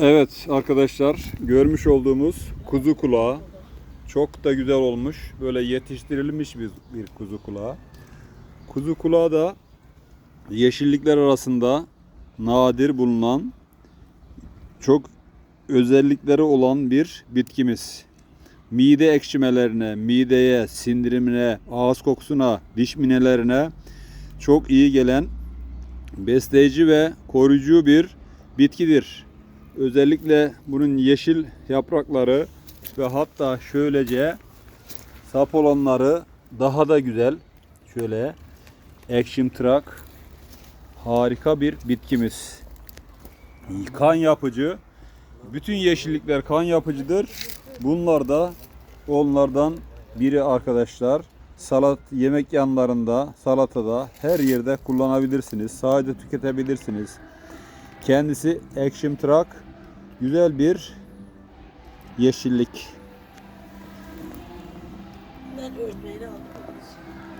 Evet arkadaşlar görmüş olduğumuz kuzu kulağı çok da güzel olmuş. Böyle yetiştirilmiş bir, bir kuzu kulağı. Kuzu kulağı da yeşillikler arasında nadir bulunan çok özellikleri olan bir bitkimiz. Mide ekşimelerine, mideye, sindirimine, ağız kokusuna, diş minelerine çok iyi gelen besleyici ve koruyucu bir bitkidir. Özellikle bunun yeşil yaprakları ve hatta şöylece sap olanları daha da güzel. Şöyle ekşimtırak harika bir bitkimiz. Kan yapıcı. Bütün yeşillikler kan yapıcıdır. Bunlar da onlardan biri arkadaşlar. Salat yemek yanlarında, salatada her yerde kullanabilirsiniz. Sadece tüketebilirsiniz. Kendisi ekşimtırak güzel bir yeşillik. Ben örtmeyi aldım.